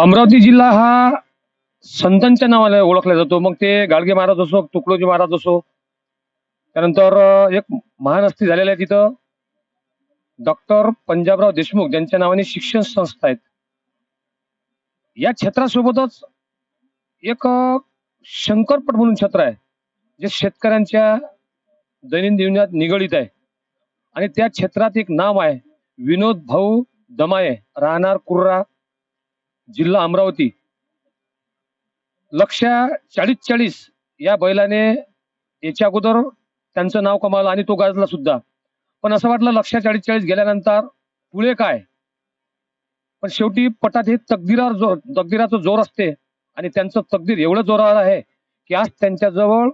अमरावती जिल्हा हा संतांच्या नावाने ओळखला जातो. मग ते गाडगे महाराज असो तुकडोजी महाराज असो त्यानंतर एक महान हस्ती झालेला आहे तिथं. डॉक्टर पंजाबराव देशमुख ज्यांच्या नावाने शिक्षण संस्था आहेत. या क्षेत्रासोबतच एक शंकरपट म्हणून क्षेत्र आहे जे शेतकऱ्यांच्या दैनंदिन जीवनात निगडीत आहे. आणि त्या क्षेत्रात एक नाव आहे विनोद भाऊ दमाये राहणार कुर्रा जिल्हा अमरावती. लक्ष चाळीस चाळीस या बैलाने याच्या अगोदर त्यांचं नाव कमावलं आणि तो गाजला सुद्धा. पण असं वाटलं लक्ष चाळीस चाळीस गेल्यानंतर पुढे काय? पण शेवटी पटात हे तकदीरावर जोर तकदीराचं जोर असते आणि त्यांचं तकदीर एवढं जोरावर आहे की आज त्यांच्याजवळ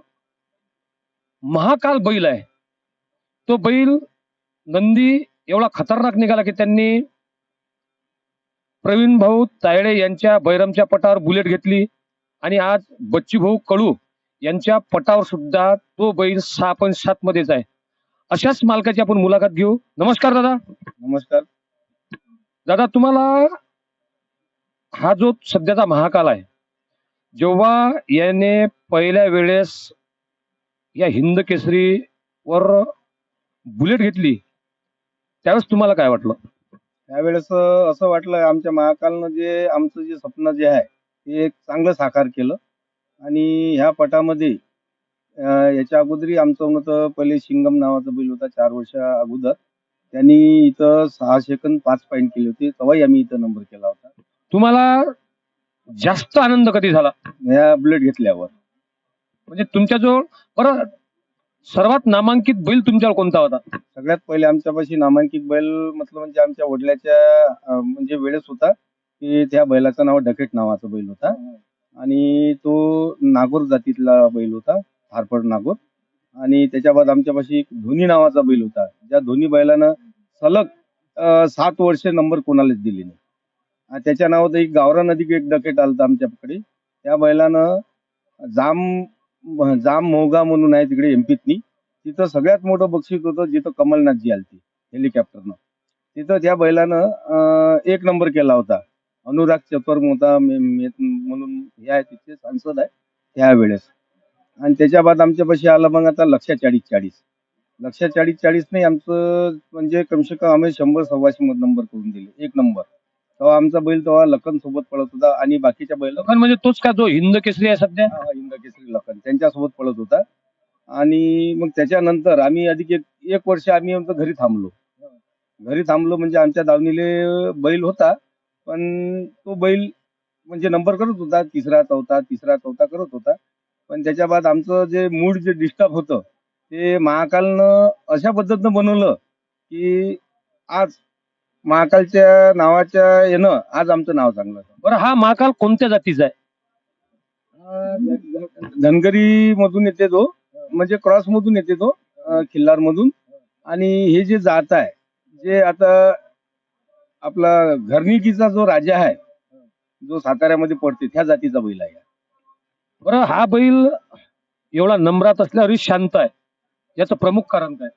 महाकाल बैल आहे. तो बैल नंदी एवढा खतरनाक निघाला की त्यांनी प्रवीण भाऊ तायडे यांच्या बैरमच्या पटावर बुलेट घेतली आणि आज बच्ची भाऊ कडू यांच्या पटावर सुद्धा तो बैल सहा पॉईंट सात मध्येच आहे. अशाच मालकाची आपण मुलाखत घेऊ. नमस्कार दादा. नमस्कार. दादा तुम्हाला हा जो सध्याचा महाकाल आहे जेव्हा याने पहिल्या वेळेस या हिंद केसरीवर बुलेट घेतली त्यावेळेस तुम्हाला काय वाटलं? त्यावेळेस असं वाटलं आमच्या महाकालनं जे आमचं जे स्वप्न जे आहे ते एक चांगलं साकार केलं. आणि ह्या पटामध्ये याच्या अगोदरही आमचं होतं पहिले शिंगम नावाचा बैल होता चार वर्ष अगोदर. त्यांनी इथं सहा सेकंद पाच पॉईंट केले होते. तेव्हाही आम्ही इथं नंबर केला होता. तुम्हाला जास्त आनंद कधी झाला? ह्या बुलेट घेतल्यावर. म्हणजे तुमच्याजवळ बरं सर्वात नामांकित बैल तुमच्यावर कोणता होता? सगळ्यात पहिले आमच्यापाशी नामांकित बैल मतलब म्हणजे आमच्या वडिलाच्या अं, म्हणजे वेळेस होता की त्या बैलाचं नाव डकेट नावाचा बैल होता. आणि तो नागोर जातीतला बैल होता थारफड नागोर. आणि त्याच्या बाद आमच्यापाशी एक धोनी नावाचा बैल होता ज्या धोनी बैलानं सलग अं, सात वर्ष नंबर कोणालाच दिले नाही. आणि त्याच्या नावात एक गावरा नदी एक डकेट आलता आमच्याकडे. त्या बैलानं जाम जाम मोगा म्हणून आहे तिकडे एमपीतनी तिथं सगळ्यात मोठं बक्षीस होतं जिथं कमलनाथजी आलती हेलिकॉप्टरनं. तिथं त्या बैलानं एक नंबर केला होता. अनुराग चतुर्म होता मे- म्हणून हे आहे तिथे सांसद आहे त्यावेळेस. आणि त्याच्या बाद आमच्यापाशी आलं मग आता लक्ष चाळीस चाळीस. लक्ष चाळीस चाळीस नाही आमचं म्हणजे कमसे कम आम्ही शंभर सव्वाशे नंबर करून दिले. एक नंबर. तेव्हा आमचा बैल तेव्हा लखन सोबत पळत होता आणि बाकीच्या बैल लखन म्हणजे तोच का जो हिंद केसरी आहे सध्या? हा, इंद केसरी लखन. त्यांच्यासोबत पळत होता. आणि मग त्याच्यानंतर आम्ही अधिक एक एक वर्ष आम्ही आमचं घरी थांबलो. घरी थांबलो म्हणजे आमच्या दावणीले बैल होता. पण तो बैल म्हणजे नंबर करत होता. तिसरा चौथा तिसरा चौथा करत होता. पण त्याच्या बाद आमचं जे मूड जे डिस्टर्ब होतं ते महाकालनं अशा पद्धतीनं बनवलं की आज महाकालच्या नावाच्या येणं आज आमचं नाव चांगलं. बरं हा महाकाल कोणत्या जातीचा आहे? धनगरी मधून येते तो म्हणजे क्रॉस मधून येते तो खिल्लार मधून. आणि हे जे जात आहे जे आता आपला घरणिकीचा जो राजा आहे जो साताऱ्यामध्ये पडते त्या जातीचा बैल आहे. बरं हा बैल एवढा नम्रात असल्यावरही शांत आहे. याचं प्रमुख कारण काय?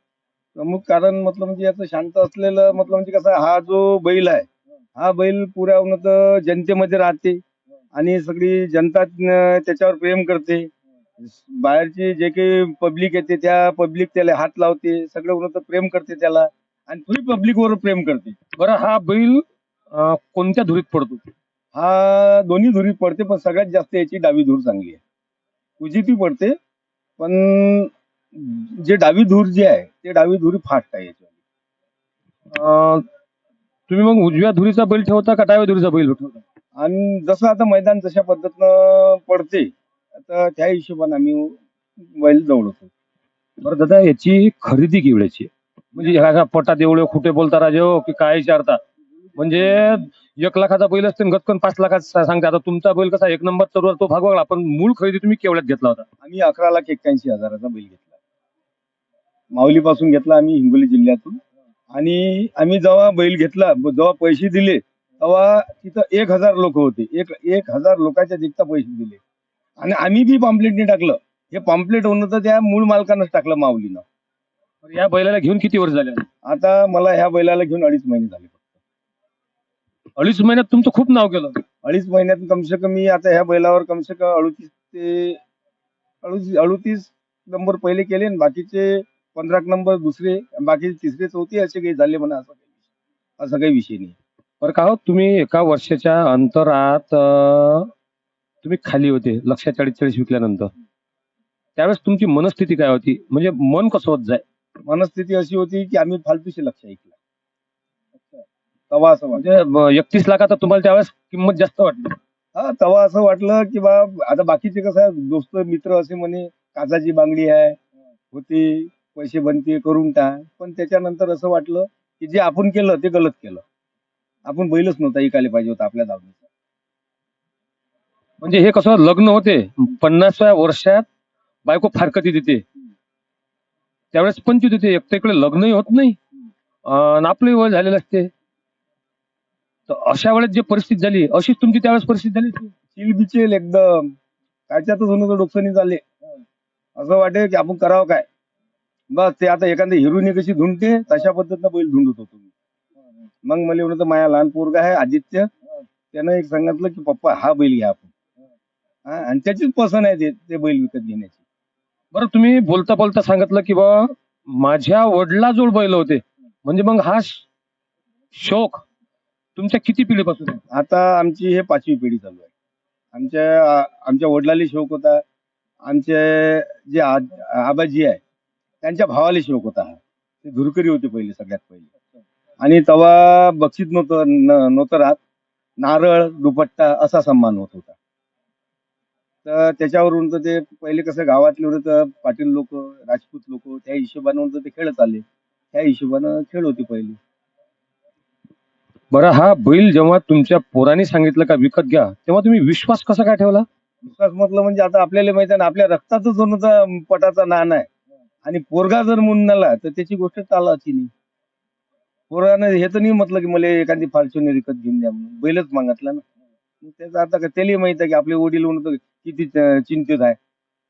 प्रमुख कारण म्हटलं म्हणजे याचं शांत असलेलं म्हटलं म्हणजे कसं हा जो बैल आहे हा बैल पुऱ्या जनतेमध्ये राहते आणि सगळी जनता त्याच्यावर प्रेम करते. बाहेरची जे काही पब्लिक येते त्या पब्लिक त्याला हात लावते सगळं उन्हात प्रेम करते त्याला आणि थोडी पब्लिक वर प्रेम करते. बरं हा बैल कोणत्या धुरीत पडतो? हा दोन्ही धुरी पडते पण सगळ्यात जास्त याची डावी धूर चांगली आहे. उजवी पडते पण जे डावी धूर जी आहे ते डावी धुरी फास्ट आहे अं, तुम्ही मग उजव्या धुरीचा बैल ठेवता का डाव्या धुरीचा बैल ठेवता? आणि जसं आता मैदान जशा पद्धतीनं पडते आता त्या हिशोबाने आम्ही बैल दौडतो बरं दादा याची खरेदी केवढ्याची आहे? म्हणजे ह्या पटात एवढे खोटे बोलता राजे हो की काय विचारता? म्हणजे एक लाखाचा बैल असते आणि गचकन पाच लाखाचा सांगते आता तुमचा बैल कसा एक नंबर तर तो भागवला पण मूळ खरेदी तुम्ही केवढ्यात घेतला होता? आम्ही अकरा लाख एक्क्याऐंशी हजाराचा बैल घेतला. माऊलीपासून घेतला आम्ही हिंगोली जिल्ह्यातून. आणि आम्ही जेव्हा बैल घेतला जेव्हा पैसे दिले तेव्हा तिथं एक हजार लोक होते. एक एक हजार लोकांच्या दिगता पैसे दिले. आणि आम्ही बी पॉम्पलेटने टाकलं. हे पॉम्पलेट होणं तर त्या मूळ मालकानंच टाकलं माऊलीनं. या बैलाला घेऊन किती वर्ष झाले? आता मला ह्या बैलाला घेऊन अडीच महिने झाले अडीच महिन्यात तुमचं खूप नाव केलं. अडीच महिन्यात कमसे कमी आता ह्या बैलावर कमसे कम अडुतीस ते अडुतीस अडुतीस नंबर पहिले केले आणि बाकीचे पंधरा नंबर दुसरे बाकी तिसरे चौथे असे काही झाले म्हणा असं काही असं काही विषय नाही. बरं का हो तुम्ही एका वर्षाच्या अंतरात अं, तुम्ही खाली होते लक्ष चाळीस चाळीस विकल्यानंतर. त्यावेळेस तुमची मनस्थिती काय होती? म्हणजे मन कसं होत जाय? मनस्थिती अशी होती की आम्ही फालतूशी लक्ष ऐकलं. तवा असं वाटलं. म्हणजे एकतीस लाखात तुम्हाला त्यावेळेस किंमत जास्त वाटली. हा तवा असं वाटलं की बा आता बाकीचे कसं आहे, दोस्त मित्र असे म्हणे काचाची बांगडी आहे होती. पैसे बनते करून टाक. पण त्याच्यानंतर असं वाटलं की जे आपण केलं ते गलत केलं. आपण बैलच नव्हता ऐकायला पाहिजे होता आपल्या दावणीचा म्हणजे हे कसं लग्न होते पन्नासव्या वर्षात बायको फारकती देते. त्यावेळेस पंचवीस देते एक तर इकडे लग्नही होत नाही आपलंही वय झालेलं असते. तर अशा वेळेस जी परिस्थिती झाली अशीच तुमची त्यावेळेस परिस्थिती झाली? चिलबिचेल एकदम. कायच्यातच होणं डोकसनी चालले असं वाटे की आपण करावं काय? बस ते आता एखाद्या हिरोनी कशी धुंडते तशा पद्धतीनं बैल धुंडत होतो मी. मग मला म्हणत माझ्या लहान पोरगा आहे आदित्य. त्यानं एक सांगितलं की पप्पा हा बैल घ्या आपण. हा, आणि त्याचीच पसंत आहे ते ते बैल विकत घेण्याची. बरं तुम्ही बोलता बोलता सांगितलं की बा माझ्या वडिलाजवळ बैल होते. म्हणजे मग हा श- शौक तुमच्या किती पिढीपासून आहे? आता आमची हे पाचवी पिढी चालू आहे. आमच्या आमच्या वडिलाला शौक होता. आमचे जे आ- आबाजी आहे त्यांच्या भावाला शौक होता हा. ते धुरकरी होते पहिले सगळ्यात पहिले. आणि तेव्हा बक्षीस नव्हतं नव्हतं राहत. नारळ दुपट्टा असा सन्मान होत होता. तर त्याच्यावरून तर ते पहिले कसं गावातले होते तर पाटील लोक राजपूत लोक त्या हिशोबानं ते खेळत आले त्या हिशोबानं खेळ होते पहिले. बरं हा बैल जेव्हा तुमच्या पोराने सांगितलं का विकत घ्या तेव्हा तुम्ही विश्वास कसा काय ठेवला? विश्वास म्हटलं म्हणजे आता आपल्याला माहिती आहे ना आपल्या रक्तातच होण्याचा पटाचा नाण आहे. आणि पोरगा जर म्हणून आला तर त्याची गोष्ट चालायची नाही. पोरानं हे तर नाही म्हटलं की मला एखादी फॉर्च्युनर विकत घेऊन द्या म्हणून. बैलच मागितला ना. मग त्याचं आता का त्याला माहीत आहे की आपले वडील म्हणून किती च- चिंतित आहे.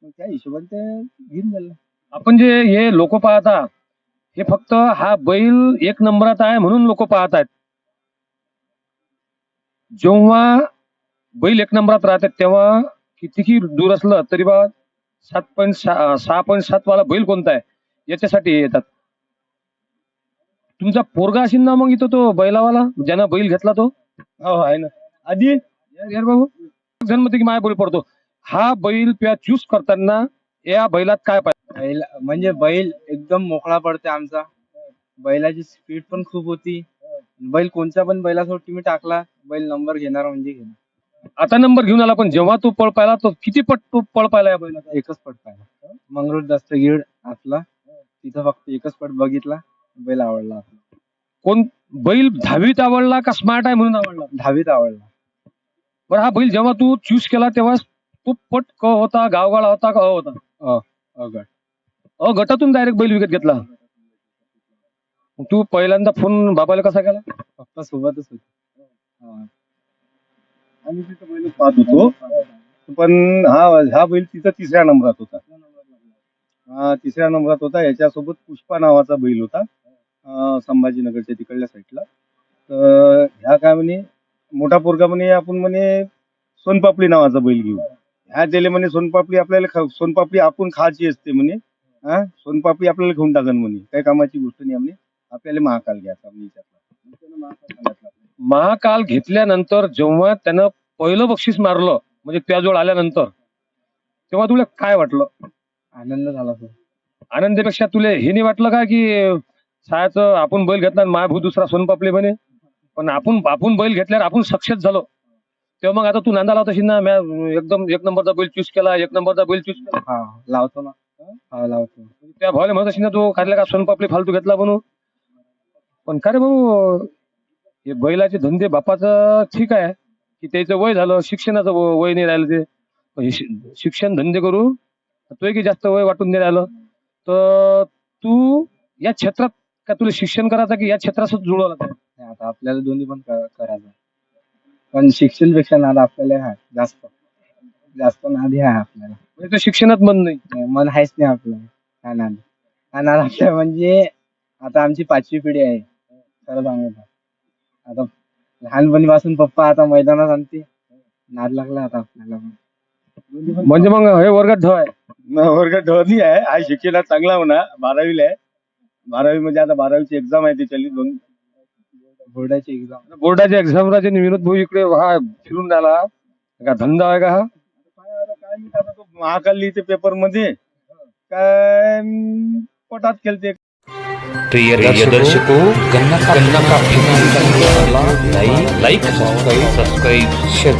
मग त्या हिशोबाने ते घेऊन द्यायला आपण जे हे लोक पाहता हे फक्त हा बैल एक नंबरात आहे म्हणून लोक पाहत आहेत जेव्हा बैल एक नंबरात राहतात तेव्हा कितीही दूर असलं तरी बा सात पॉईंट सहा पॉईंट सात वाला बैल कोणता आहे? याच्यासाठी येतात. तुमचा पोरगा असेल ना मग इथं तो बैलावाला ज्यानं बैल घेतला तो? हो आहे ना. आधी? यार बाबू जन्मते की माया बैल पडतो. हा बैल तुया चूज करताना या बैलात काय पाहिजे? बैल म्हणजे बैल एकदम मोकळा पडते आमचा. बैलाची स्पीड पण खूप होती. बैल कोणत्या पण बैलासोबत तुम्ही टाकला बैल नंबर घेणार म्हणजे घेणार. आता नंबर घेऊन आला पण जेव्हा तू पळ पाहिला तो किती पट तू पळ पाहिला या बैलाचा? एकच पट पाहिला. मंगरूळ जास्त गिड आपला तिथं फक्त एकच पट बघितला. बैल आवडला आपला. कोण? बैल दहावीत आवडला का स्मार्ट आहे म्हणून आवडला? दहावीत आवडला. बरं हा बैल जेव्हा तू चूज केला तेव्हा तो पट क होता गावगाळा होता का अ होता? अगड अ गटातून डायरेक्ट बैल विकत घेतला. तू पहिल्यांदा फोन बाबाला कसा केला? पप्पा सोबतच होते. आम्ही तिथं बैल पाहत होतो. पण हा हा बैल तिथं तिसऱ्या नंबरात होता. हा तिसऱ्या नंबरात होता. याच्यासोबत पुष्पा नावाचा बैल होता. अं, संभाजीनगरच्या तिकडल्या साईडला. तर ह्या काय म्हणे मोठा पोरगा म्हणे आपण म्हणे सोनपापडी नावाचा बैल घेऊ. ह्या दिले म्हणे सोनपापडी आपल्याला खा- सोनपापडी आपण खायची असते म्हणे. हा सोनपापडी आपल्याला घेऊन टाकन म्हणे. काही कामाची गोष्ट नाही म्हणे. आपल्याला महाकाल घ्यायचा म्हणे महाकाल महाकाल घेतल्यानंतर जेव्हा त्यानं पहिलं बक्षीस मारलं म्हणजे त्याजवळ आल्यानंतर तेव्हा तुला काय वाटलं? आनंद झाला सर. आनंदापेक्षा तुला हे नाही वाटलं का की शाळेचं आपण बैल घेतला आणि मायाभू दुसरा सोनपापले म्हणे पण आपण आपण बैल घेतल्यावर आपण सक्सेस झालो. तेव्हा मग आता तू नांदा लावत असेल ना म्या एकदम एक नंबरचा बैल चूज केला एक नंबरचा बैल चूज केला. हा लावतो ना. हा? लावतो. त्या भावाला म्हणत असेल ना तू खाल्ल्या का सोनपापली फालतू घेतला म्हणून? पण का रे भाऊ हे बैलाचे धंदे बापाचं ठीक आहे. की त्याचं वय झालं शिक्षणाचं वय नाही राहिलं ते. हे शिक्षण धंदे करू तो की जास्त वय वाटून नाही राहिलं. तर तू या क्षेत्रात का तुला शिक्षण करायचं की या क्षेत्रात जुळवलं आता आपल्याला दोन्ही पण कर- करायचं पण शिक्षणपेक्षा नाद आपल्याला जास्त. जास्त नादी आहे आपल्याला. म्हणजे तो शिक्षणात मन नाही. मन आहेच नाही आपल्याला. हा नाद. हा नाद आपल्या म्हणजे आता आमची पाचवी पिढी आहे. खरं सांगू. आता लहानपणीपासून पप्पा आता मैदानात आणते. नाद लागला आता आपल्याला. म्हणजे मग हे वर्गात ढ आहे न, वर्ग ढळणी आहे. हा शिक्षणात चांगला म्हणा बारावीला आहे. बारावी म्हणजे आता बारावीची एक्झाम आहे त्याच्याली दोन. बोर्डाची एक्झाम बोर्डाच्या एक्झाम राजे विनोद भाऊ इकडे हा फिरून राहिला. का धंदा आहे का हा? काय आता तो महाकाल लिहिते पेपरमध्ये. काय अं, पोटात खेळते. ప్రియదర్శకు లైక్ సబ్స్క్రైబ్ షేర్